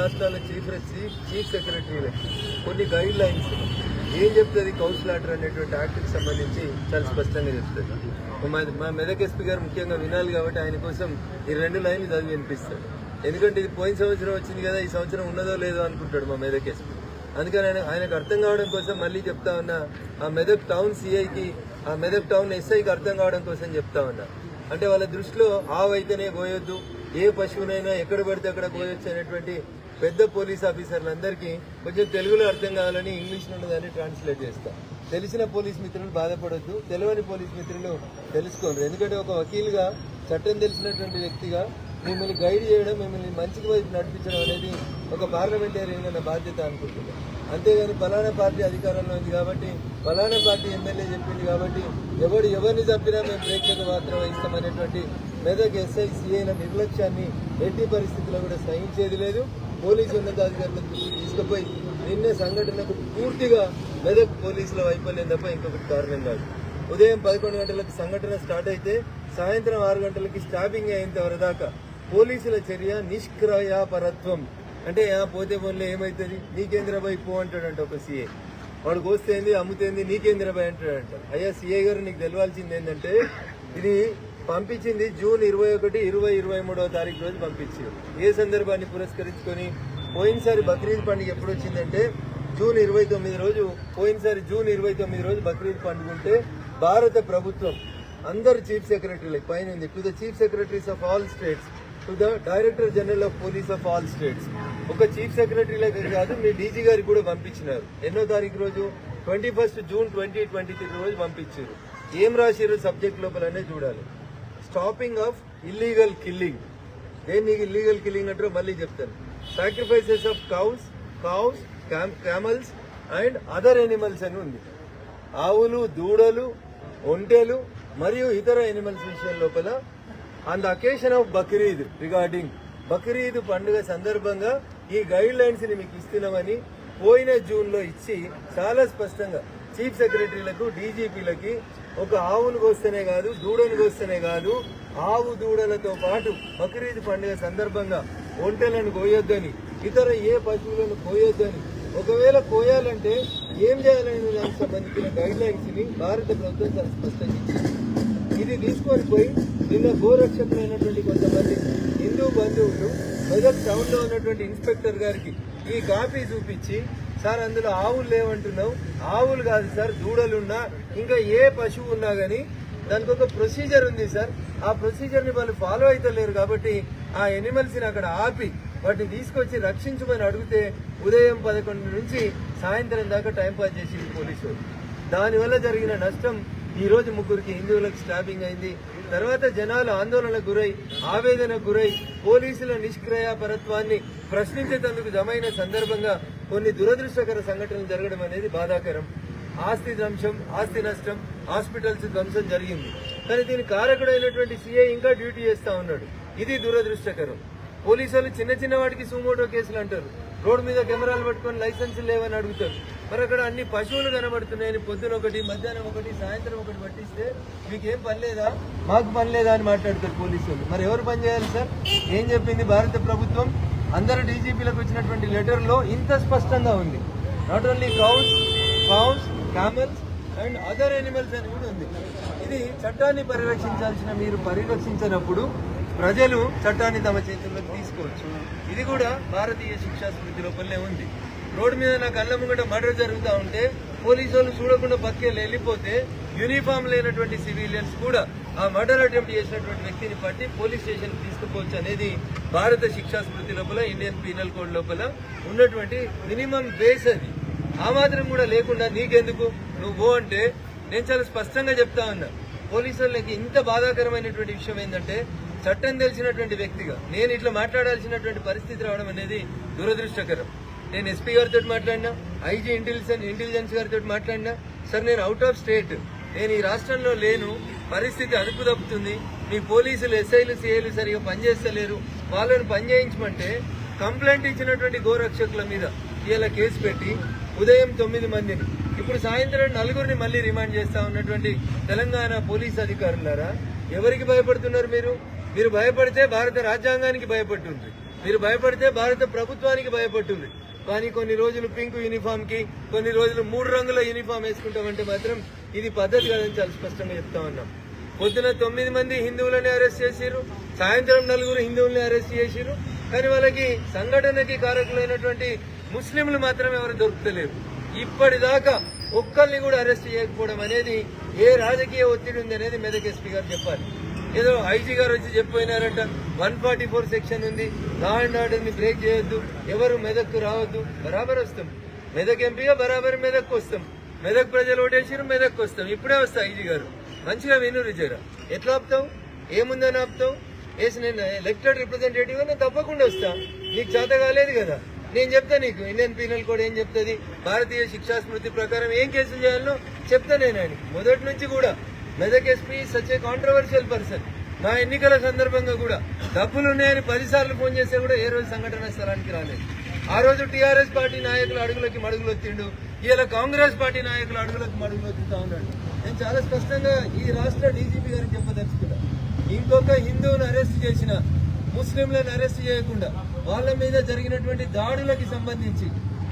రాష్ట్రాల chief chief chief సెక్రటరీలకి కొన్ని guide lines ఏం చెప్తుంది కౌన్సిల్ ఆర్డర్ అనేటువంటి యాక్ట్కి సంబంధించి చాలా స్పష్టంగా చెప్తుంది. మా- మా మెదక్ ఎస్పీ గారు ముఖ్యంగా వినాలి కాబట్టి ఆయన కోసం ఈ రెండు లైన్లు చదివి వినిపిస్తాడు. ఎందుకంటే ఇది పోయిన సంవత్సరం వచ్చింది కదా ఈ సంవత్సరం ఉన్నదో లేదో అనుకుంటాడు మా మెదక్ ఎస్పీ అందుకని ఆయన ఆయనకు అర్థం కావడం కోసం మళ్ళీ చెప్తా ఉన్నా ఆ మెదక్ టౌన్ సిఐకి ఆ మెదక్ టౌన్ ఎస్ఐకి అర్థం కావడం కోసం చెప్తా ఉన్నా. అంటే వాళ్ళ దృష్టిలో ఆవు అయితేనే కోయొద్దు ఏ పశువునైనా ఎక్కడ పడితే అక్కడ కోయొచ్చు అనేటువంటి పెద్ద పోలీస్ ఆఫీసర్లందరికీ కొంచెం తెలుగులో అర్థం కావాలని ఇంగ్లీష్ నుండి దాన్ని ట్రాన్స్లేట్ చేస్తా. తెలిసిన పోలీస్ మిత్రులు బాధపడొద్దు. తెలియని పోలీస్ మిత్రులు తెలుసుకోండి. ఎందుకంటే ఒక వకీలుగా చట్టం తెలిసినటువంటి వ్యక్తిగా మిమ్మల్ని గైడ్ చేయడం మిమ్మల్ని మంచికి వైపు నడిపించడం అనేది ఒక పార్లమెంటేరియన్ నా బాధ్యత అనుకుంటున్నాను అంతేగాని ఫలానా పార్టీ అధికారంలో ఉంది కాబట్టి ఫలానా పార్టీ ఎమ్మెల్యే చెప్పింది కాబట్టి ఎవడు ఎవరిని చంపినా మేము ప్రేక్షక పాత్ర వహిస్తామనేటువంటి మెదక్ ఎస్ఐ సిఐల నిర్లక్ష్యాన్ని ఎట్టి పరిస్థితుల్లో కూడా సహించేది లేదు. పోలీసు ఉన్నతాధికారులకు దృష్టికి తీసుకుపోయి నిన్నే సంఘటనకు పూర్తిగా మెదక్ పోలీసుల వైఫల్యం తప్ప ఇంకొకటి కారణం కాదు. ఉదయం పదకొండు గంటలకు సంఘటన స్టార్ట్ అయితే సాయంత్రం ఆరు గంటలకి స్టాపింగ్ అయ్యేంత దాకా పోలీసుల చర్య నిష్క్రయాపరత్వం. అంటే ఆ పోతే పోన్లే ఏమవుతుంది నీకేంద్రబాయ్ పో అంటాడంట ఒక సీఏ. వాడు కోస్తేంది అమ్ముతేంది నీకేంద్రబాయ్ అంటాడంట. అయ్యా సీఏ గారు నీకు తెలవాల్సింది ఏంటంటే ఇది పంపించింది జూన్ ఇరవై ఒకటి ఇరవై ఇరవై మూడవ తారీఖు రోజు పంపించారు ఏ సందర్భాన్ని పురస్కరించుకొని పోయినసారి బక్రీద్ పండుగ ఎప్పుడు వచ్చిందంటే జూన్ ఇరవై తొమ్మిది రోజు పోయినసారి జూన్ ఇరవై తొమ్మిది రోజు బక్రీద్ పండుగ ఉంటే భారత ప్రభుత్వం అందరు చీఫ్ సెక్రటరీలకు పైన ఉంది to the chief secretaries of all states to the director general of police of all states. ఒక చీఫ్ సెక్రటరీలకు కాదు మీ డీజీ గారికి కూడా పంపించినారు. ఎన్నో తారీఖు రోజు? Twenty first June twenty twenty three రోజు పంపించారు. ఏం రాసిరు సబ్జెక్ట్ లోపలనే చూడాలి. స్టాపింగ్ ఆఫ్ ఇల్లీగల్ కిల్లింగ్ దేన్ని ఇల్లీగల్ కిల్లింగ్ అంటారో మళ్ళీ చెప్తాను. Sacrifices of cows cows camels and other animals అని ఉంది. ఆవులు దూడలు ఒంటెలు మరియు ఇతర ఎనిమల్స్ విషయం లోపల and the occasion of Bakrid regarding Bakrid పండుగ సందర్భంగా ఈ గైడ్ లైన్స్ని మీకు ఇస్తున్నామని పోయిన జూన్లో ఇచ్చి చాలా స్పష్టంగా చీఫ్ సెక్రటరీలకు డీజీపీలకి ఒక ఆవును కోస్తేనే కాదు దూడను కోస్తేనే కాదు ఆవు దూడలతో పాటు బక్రీద్ పండుగ సందర్భంగా ఒంటెలను కోయొద్దని ఇతర ఏ పశువులను కోయొద్దని. ఒకవేళ కోయాలంటే ఏం చేయాలనే దానికి సంబంధించిన గైడ్ లైన్స్ని భారత ప్రభుత్వం చాలా స్పష్టంగా ఇచ్చింది. ఇది తీసుకొని పోయి నిన్న గోరక్షకులైనటువంటి కొంతమంది హిందూ బంధువులు మెదక్ టౌన్లో ఉన్నటువంటి ఇన్స్పెక్టర్ గారికి ఈ కాపీ చూపించి సార్ అందులో ఆవులు లేవంటున్నావు. ఆవులు కాదు సార్ దూడలున్నా ఇంకా ఏ పశువు ఉన్నా కానీ దానికి ఒక ప్రొసీజర్ ఉంది సార్. ఆ ప్రొసీజర్ని వాళ్ళు ఫాలో అయితే లేరు కాబట్టి ఆ ఎనిమల్స్ని అక్కడ ఆపి వాటిని తీసుకొచ్చి రక్షించమని అడిగితే ఉదయం పదకొండు నుంచి సాయంత్రం దాకా టైంపాస్ చేసింది పోలీసు దానివల్ల జరిగిన నష్టం ఈరోజు ముగ్గురికి హిందువులకు స్టాపింగ్ అయింది. తర్వాత జనాలు ఆందోళనకు గురై ఆవేదనకు గురై పోలీసుల నిష్క్రియాపరత్వాన్ని ప్రశ్నించేందుకు జమైన సందర్భంగా కొన్ని దురదృష్టకర సంఘటనలు జరగడం అనేది బాధాకరం. ఆస్తి ధ్వంసం ఆస్తి నష్టం హాస్పిటల్స్ ధ్వంసం జరిగింది. కానీ దీని కారకుడైనటువంటి సీఐ ఇంకా డ్యూటీ చేస్తా ఉన్నాడు. ఇది దురదృష్టకరం. పోలీసులు చిన్న చిన్న వాటికి సుమోటో కేసులు అంటారు. రోడ్డు మీద కెమెరాలు పట్టుకొని లైసెన్స్ లేవని అడుగుతారు. మరి అక్కడ అన్ని పశువులు కనబడుతున్నాయని పొద్దున ఒకటి మధ్యాహ్నం ఒకటి సాయంత్రం ఒకటి పట్టిస్తే మీకేం పని లేదా? మాకు పని లేదా అని మాట్లాడతారు పోలీసులు. మరి ఎవరు పని చేయాలి సార్? ఏం చెప్పింది భారత ప్రభుత్వం? అందరు డీజీపీలకు వచ్చినటువంటి లెటర్లో ఇంత స్పష్టంగా ఉంది. Not only cows cows camels and other animals అని కూడా ఉంది. ఇది చట్టాన్ని పరిరక్షించాల్సిన మీరు పరిరక్షించినప్పుడు ప్రజలు చట్టాన్ని తమ చేతుల్లోకి తీసుకోవచ్చు. ఇది కూడా భారతీయ శిక్షా స్మృతి లోపలనే ఉంది. రోడ్డు మీద నాకు అల్లం ముంగట మర్డర్ జరుగుతూ ఉంటే పోలీసు వాళ్ళు చూడకుండా పక్కేళ్ళు వెళ్ళిపోతే యూనిఫామ్ లేనటువంటి సివిలియన్స్ కూడా ఆ మర్డర్ అటెంప్ట్ చేసినటువంటి వ్యక్తిని పట్టి పోలీస్ స్టేషన్ తీసుకుపోవచ్చు అనేది భారత శిక్షా స్మృతి లోపల ఇండియన్ పీనల్ కోడ్ లోపల ఉన్నటువంటి మినిమం బేస్ అది. ఆ మాత్రం కూడా లేకుండా నీకెందుకు? నువ్వు అంటే నేను చాలా స్పష్టంగా చెప్తా ఉన్నా. పోలీసు వాళ్ళకి ఇంత బాధాకరమైనటువంటి విషయం ఏంటంటే చట్టం తెలిసినటువంటి వ్యక్తిగా నేను ఇట్లా మాట్లాడాల్సినటువంటి పరిస్థితి రావడం అనేది దురదృష్టకరం. నేను ఎస్పీ గారితో మాట్లాడినా ఐజీ ఇంటెలిజెన్స్ ఇంటెలిజెన్స్ గారితో మాట్లాడినా సార్ నేను అవుట్ ఆఫ్ స్టేట్ నేను ఈ రాష్ట్రంలో లేను పరిస్థితి అదుపు తప్పుతుంది. మీ పోలీసులు ఎస్ఐలు సిఐలు సరిగా పనిచేస్తలేరు. వాళ్ళని పనిచేయించమంటే కంప్లైంట్ ఇచ్చినటువంటి గోరక్షకుల మీద ఇలా కేసు పెట్టి ఉదయం తొమ్మిది మందిని ఇప్పుడు సాయంత్రం నలుగురిని మళ్ళీ రిమాండ్ చేస్తా ఉన్నటువంటి తెలంగాణ పోలీస్ అధికారులారా ఎవరికి భయపడుతున్నారు మీరు? మీరు భయపడితే భారత రాజ్యాంగానికి భయపడుతుంది. మీరు భయపడితే భారత ప్రభుత్వానికి భయపడుతుంది. కానీ కొన్ని రోజులు పింక్ యూనిఫామ్కి కొన్ని రోజులు మూడు రంగుల యూనిఫామ్ వేసుకుంటామంటే మాత్రం ఇది పద్ధతి కాదని చాలా స్పష్టంగా చెప్తా ఉన్నాం. పొద్దున తొమ్మిది మంది హిందువులని అరెస్ట్ చేసిరు సాయంత్రం నలుగురు హిందువుల్ని అరెస్ట్ చేసిరు కానీ వాళ్ళకి సంఘటనకి కారకులైనటువంటి ముస్లింలు మాత్రం ఎవరు దొరుకుతలేరు. ఇప్పటిదాకా ఒక్కరిని కూడా అరెస్ట్ చేయకపోవడం అనేది ఏ రాజకీయ ఒత్తిడి ఉంది అనేది మెదక్ ఎస్పీ గారు చెప్పాలి. ఏదో ఐజీ గారు వచ్చి చెప్పిపోయినారంట వన్ ఫార్టీ ఫోర్ సెక్షన్ ఉంది. లా అండ్ ఆర్డర్ని బ్రేక్ చేయొద్దు. ఎవరు మెదక్కు రావద్దు. బరాబర్ వస్తాం. మెదక్ ఎంపీగా బరాబర్ మెదక్కు వస్తాం. మెదక్ ప్రజలు ఓటేసారు మెదక్కు వస్తాం. ఇప్పుడే వస్తా ఐజీ గారు. మంచిగా విను జర ఎట్లా ఆపుతావు? ఏముందని ఆపుతావు? వేసి నేను ఎలక్టెడ్ రిప్రజెంటేటివ్గా నేను తప్పకుండా వస్తా. నీకు చేత కాలేదు కదా. నేను చెప్తా నీకు. ఇండియన్ పీనల్ కోడ్ ఏం చెప్తుంది? భారతీయ శిక్షా స్మృతి ప్రకారం ఏం కేసులు చేయాలో చెప్తా నేను ఆయన మొదటి నుంచి కూడా Medak SP such a controversial person నా ఎన్నికల సందర్భంగా కూడా డబ్బులు ఉన్నాయని పదిసార్లు ఫోన్ చేస్తే కూడా ఏ రోజు సంఘటన స్థలానికి రాలేదు. ఆ రోజు టీఆర్ఎస్ పార్టీ నాయకులు అడుగులకి మడుగులు వచ్చిండు ఇలా కాంగ్రెస్ పార్టీ నాయకులు అడుగులోకి మడుగులు వస్తుంటా ఉన్నాడు. నేను చాలా స్పష్టంగా ఈ రాష్ట్ర డీజీపీ గారికి చెప్పదలుచుకున్నా. ఇంకొక హిందువుని అరెస్ట్ చేసిన ముస్లింలను అరెస్ట్ చేయకుండా వాళ్ళ మీద జరిగినటువంటి దాడులకి సంబంధించి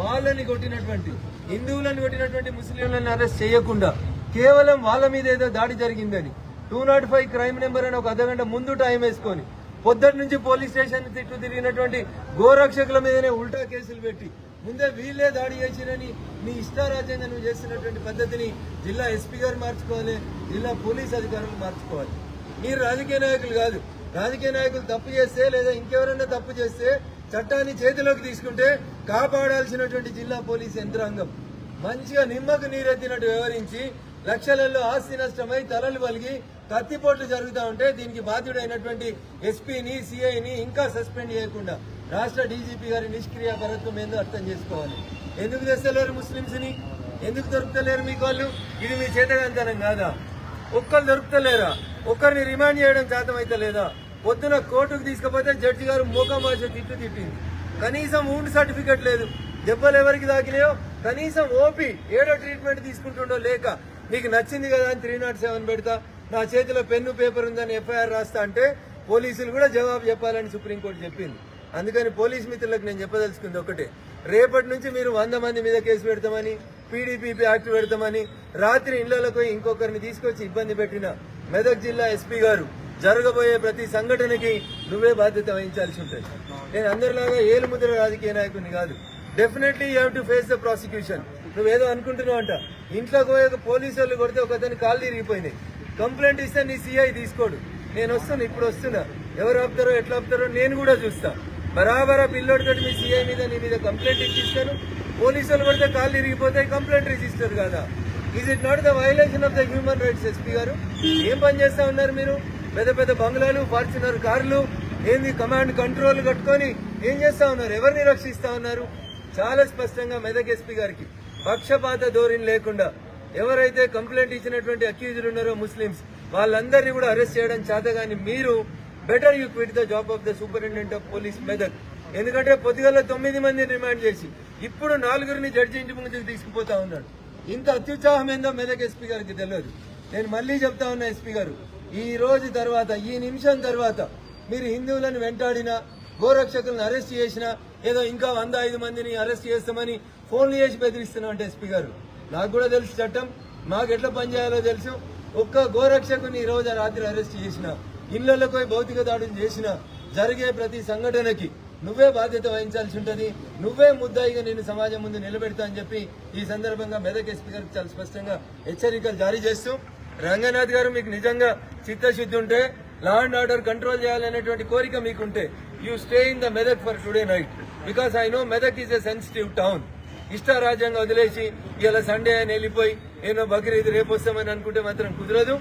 వాళ్ళని కొట్టినటువంటి హిందువులను కొట్టినటువంటి ముస్లింలను అరెస్ట్ చేయకుండా కేవలం వాళ్ళ మీద ఏదో దాడి జరిగిందని. Two not five crime number అని ఒక అర్ధగంట ముందు టైం వేసుకొని పొద్దుటి నుంచి పోలీస్ స్టేషన్ తిట్టు తిరిగినటువంటి గోరక్షకుల మీదనే ఉల్టా కేసులు పెట్టి ముందే వీళ్ళే దాడి చేసిరని నీ ఇష్టారాజ్యంగా నువ్వు చేస్తున్నటువంటి పద్ధతిని జిల్లా ఎస్పీ గారు మార్చుకోవాలి జిల్లా పోలీస్ అధికారులు మార్చుకోవాలి. మీరు రాజకీయ నాయకులు కాదు. రాజకీయ నాయకులు తప్పు చేస్తే లేదా ఇంకెవరైనా తప్పు చేస్తే చట్టాన్ని చేతిలోకి తీసుకుంటే కాపాడాల్సినటువంటి జిల్లా పోలీస్ యంత్రాంగం. మంచిగా నిమ్మకు నీరెత్తినట్టు వ్యవహరించి లక్షలలో ఆస్తి నష్టమై తలలు వలిగి కత్తిపోట్లు జరుగుతూ ఉంటే దీనికి బాధ్యుడైనటువంటి ఎస్పీని సిఐని ఇంకా సస్పెండ్ చేయకుండా రాష్ట్ర డీజీపీ గారి నిష్క్రియ పరత్వం ఏందో అర్థం చేసుకోవాలి. ఎందుకు తెస్తలేరు ముస్లింస్ని ఎందుకు దొరుకుతలేరు మీకు వాళ్ళు ఇది మీ చేతగాంతనం కాదా? ఒక్కరు దొరుకుతలేరా? ఒక్కరిని రిమాండ్ చేయడం శాతం లేదా పొద్దున కోర్టుకు తీసుకుపోతే జడ్జి గారు మోకమాష తిట్టు తిట్టింది. కనీసం ఊండ్ సర్టిఫికెట్ లేదు. దెబ్బలు ఎవరికి తాకినాయో? కనీసం ఓపీ ఏడో ట్రీట్మెంట్ తీసుకుంటుండో లేక మీకు నచ్చింది కదా అని త్రీ నాట్ సెవెన్ పెడతా. నా చేతిలో పెన్ను పేపర్ ఉందని ఎఫ్ఐఆర్ రాస్తా అంటే పోలీసులు కూడా జవాబు చెప్పాలని సుప్రీంకోర్టు చెప్పింది. అందుకని పోలీస్ మిత్రులకు నేను చెప్పదలుచుకుంది ఒకటే. రేపటి నుంచి మీరు వంద మంది మీద కేసు పెడతామని పీడీపీపీ యాక్ట్ పెడతామని రాత్రి ఇళ్ళలోకి పోయి ఇంకొకరిని తీసుకొచ్చి ఇబ్బంది పెట్టిన మెదక్ జిల్లా ఎస్పీ గారు జరగబోయే ప్రతి సంఘటనకి నువ్వే బాధ్యత వహించాల్సి ఉంటుంది. నేను అందరిలాగా ఏలుముద్ర రాజకీయ నాయకుని కాదు. Definitely you to face the prosecution నువ్వేదో అనుకుంటున్నావు అంట. ఇంట్లోకి పోయాక ఒక పోలీసు వాళ్ళు కొడితే ఒక అతని కాలు తిరిగిపోయినాయి కంప్లైంట్ ఇస్తే నీ సిఐ తీసుకోడు. నేను వస్తున్నా ఇప్పుడు వస్తున్నా. ఎవరు ఆపుతారో ఎట్లా ఆపుతారో నేను కూడా చూస్తా. బరాబరా పిల్లోడితో మీ సిఐ మీద నీ మీద కంప్లైంట్ ఇచ్చిస్తాను పోలీసు వాళ్ళు కొడితే కాళ్ళు తిరిగిపోతాయి కంప్లైంట్ రిజిస్టర్ కదా? Is it not the violation of the human rights SP గారు? ఏం పని చేస్తా ఉన్నారు మీరు? పెద్ద పెద్ద బంగ్లాలు ఫార్చునర్ కార్లు ఏంది కమాండ్ కంట్రోల్ కట్టుకొని ఏం చేస్తా ఉన్నారు? ఎవరిని రక్షిస్తా ఉన్నారు? చాలా స్పష్టంగా మెదక్ ఎస్పీ గారికి. పక్షపాత ధోరణి లేకుండా ఎవరైతే కంప్లైంట్ ఇచ్చినటువంటి అక్యూజ్డ్ ఉన్నారో ముస్లిమ్స్ వాళ్ళందరినీ కూడా అరెస్ట్ చేయడం చేతగాని మీరు better you quit the job of the superintendent of police Medak. ఎందుకంటే పొద్దుగల తొమ్మిది మందిని రిమాండ్ చేసి ఇప్పుడు నాలుగురిని జడ్జి ఇంటి ముందుకు తీసుకుపోతా ఉన్నాడు. ఇంత అత్యుత్సాహం ఏందో మెదక్ ఎస్పీ గారికి తెలియదు. నేను మళ్ళీ చెప్తా ఉన్నా ఎస్పీ గారు ఈ రోజు తర్వాత ఈ నిమిషం తర్వాత మీరు హిందువులను వెంటాడినా గోరక్షకులను అరెస్ట్ చేసినా ఏదో ఇంకా వంద ఐదు మందిని అరెస్ట్ చేస్తామని ఫోన్లు చేసి బెదిరిస్తున్నాం అంటే ఎస్పీ గారు. నాకు కూడా తెలుసు చట్టం. మాకు ఎట్లా పనిచేయాలో తెలుసు. ఒక్క గోరక్షకుని ఈ రోజు రాత్రి అరెస్ట్ చేసిన. ఇళ్ళలో పోయి భౌతిక దాడులు చేసిన. జరిగే ప్రతి సంఘటనకి నువ్వే బాధ్యత వహించాల్సి ఉంటుంది. నువ్వే ముద్దాయిగా నేను సమాజం ముందు నిలబెడతా అని చెప్పి ఈ సందర్భంగా మెదక్ ఎస్పీ గారికి చాలా స్పష్టంగా హెచ్చరికలు జారీ చేస్తూ రంగనాథ్ గారు మీకు నిజంగా చిత్తశుద్ధి ఉంటే లా అండ్ ఆర్డర్ కంట్రోల్ చేయాలనేటువంటి కోరిక మీకుంటే you stay in the Medak for today night because I know Medak is a sensitive town ఇష్టారాజ్యంగా వదిలేసి ఇలా సండే అని వెళ్ళిపోయి ఏమో బక్రీద్ రేపు వస్తామని అనుకుంటే మాత్రం కుదరదు.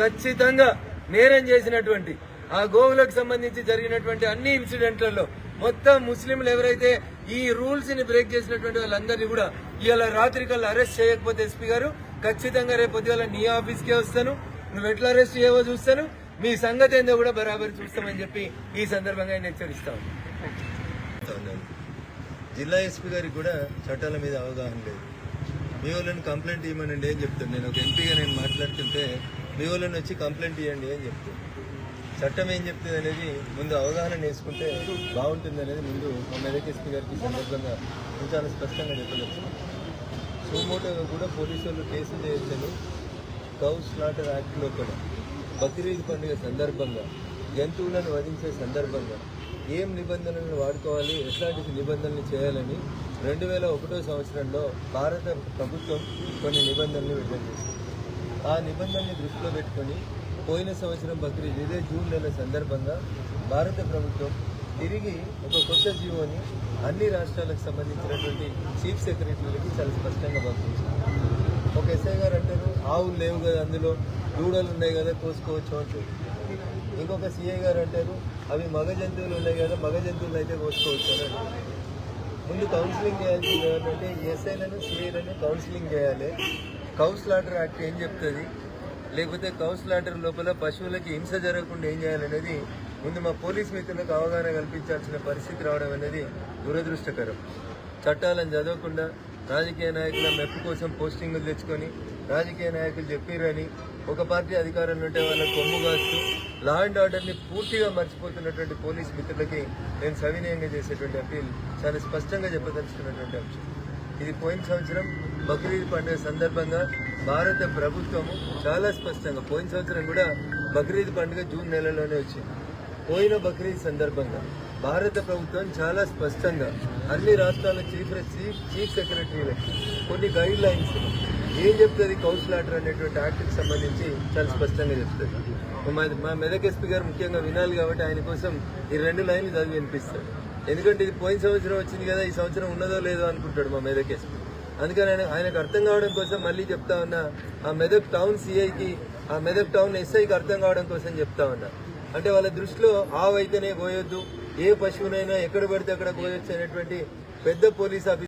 ఖచ్చితంగా నేరం చేసినటువంటి ఆ గోవులకు సంబంధించి జరిగినటువంటి అన్ని ఇన్సిడెంట్లలో మొత్తం ముస్లింలు ఎవరైతే ఈ రూల్స్ని బ్రేక్ చేసినటువంటి వాళ్ళందరినీ కూడా ఇవాళ రాత్రి కల్లా అరెస్ట్ చేయకపోతే ఎస్పీ గారు ఖచ్చితంగా రేపు పొద్దుగాల నీ ఆఫీస్కే వస్తాను. నువ్వు ఎట్లా అరెస్ట్ చేయవో చూస్తాను. మీ సంగతి ఏందో కూడా బరాబర్ చూస్తామని చెప్పి ఈ సందర్భంగా ఆయన హెచ్చరిస్తాను జిల్లా ఎస్పీ గారికి కూడా చట్టాల మీద అవగాహన లేదు. మీ వాళ్ళని కంప్లైంట్ ఇవ్వమనండి అని చెప్తాను నేను ఒక ఎంపీగా నేను మాట్లాడుతుంటే మీ వాళ్ళని వచ్చి కంప్లైంట్ ఇవ్వండి అని చెప్తాను చట్టం ఏం చెప్తుంది అనేది ముందు అవగాహన నేర్చుకుంటే బాగుంటుంది అనేది ముందు మా మెదక్ ఎస్పీ గారికి సందర్భంగా చాలా స్పష్టంగా చెప్పలేదు సోమోటో కూడా పోలీసు వాళ్ళు కేసులు చేయొచ్చని కౌ స్లాటర్ యాక్ట్లో కూడా బక్రీద్ పండుగ సందర్భంగా జంతువులను వధించే సందర్భంగా ఏం నిబంధనలను వాడుకోవాలి? ఎట్లాంటి నిబంధనలు చేయాలని రెండు వేల ఒకటో సంవత్సరంలో భారత ప్రభుత్వం కొన్ని నిబంధనలు విడుదల చేసింది. ఆ నిబంధనల్ని దృష్టిలో పెట్టుకొని పోయిన సంవత్సరం బక్రీద్ ఇదే జూన్ నెల సందర్భంగా భారత ప్రభుత్వం తిరిగి ఒక కొత్త జీవోని అన్ని రాష్ట్రాలకు సంబంధించినటువంటి చీఫ్ సెక్రటరీలకి చాలా స్పష్టంగా పంపించింది. ఒక ఎస్ఐ గారు అంటారు ఆవులు లేవు కదా అందులో దూడలు ఉన్నాయి కదా కోసుకోవచ్చు అంటారు ఇంకొక సీఏ గారు అంటారు అవి మగ జంతువులు ఉన్నాయి కదా మగ జంతువులు అయితే కోసుకోవచ్చు అని ముందు కౌన్సిలింగ్ చేయాల్సింది ఏంటంటే ఎస్ఐలను సీఐలను కౌన్సిలింగ్ చేయాలి. కౌస్ లాటర్ యాక్ట్ ఏం చెప్తుంది? లేకపోతే కౌస్ లాటర్ లోపల పశువులకి హింస జరగకుండా ఏం చేయాలనేది ముందు మా పోలీస్ మిత్రులకు అవగాహన కల్పించాల్సిన పరిస్థితి రావడం అనేది దురదృష్టకరం. చట్టాలను చదవకుండా రాజకీయ నాయకుల మెప్పు కోసం పోస్టింగులు తెచ్చుకొని రాజకీయ నాయకులు చెప్పిరని ఒక పార్టీ అధికారంలో ఉంటే వాళ్ళ కొమ్ము కాస్తూ లా అండ్ ఆర్డర్ని పూర్తిగా మర్చిపోతున్నటువంటి పోలీస్ మిత్రులకి నేను సవినయంగా చేసేటువంటి అప్పీల్ చాలా స్పష్టంగా చెప్పదలుచుకున్నటువంటి అంశం. ఇది పోయిన సంవత్సరం బక్రీద్ పండుగ సందర్భంగా భారత ప్రభుత్వము చాలా స్పష్టంగా పోయిన సంవత్సరం కూడా బక్రీద్ పండుగ జూన్ నెలలోనే వచ్చింది. పోయిన బక్రీద్ సందర్భంగా భారత ప్రభుత్వం చాలా స్పష్టంగా అన్ని రాష్ట్రాల చీఫ్ చీఫ్ చీఫ్ సెక్రటరీలకి కొన్ని గైడ్ లైన్స్ ఏం చెప్తుంది కౌన్సిలాటర్ అనేటువంటి యాక్ట్కి సంబంధించి చాలా స్పష్టంగా చెప్తుంది. మా మెదక్ ఎస్పీ గారు ముఖ్యంగా వినాలి కాబట్టి ఆయన కోసం ఈ రెండు లైన్లు చదివి వినిపిస్తాడు. ఎందుకంటే ఇది పోయిన సంవత్సరం వచ్చింది కదా ఈ సంవత్సరం ఉన్నదో లేదో అనుకుంటాడు మా మెదక్ ఎస్పీ అందుకని ఆయన ఆయనకు అర్థం కావడం కోసం మళ్ళీ చెప్తా ఉన్నా ఆ మెదక్ టౌన్ సిఐకి ఆ మెదక్ టౌన్ ఎస్ఐకి అర్థం కావడం కోసం చెప్తా ఉన్నా. అంటే వాళ్ళ దృష్టిలో ఆవు అయితేనే పోయొద్దు ఏ పశువునైనా ఎక్కడ పడితే అక్కడ పోయొచ్చు అనేటువంటి పెద్ద పోలీస్ ఆఫీసర్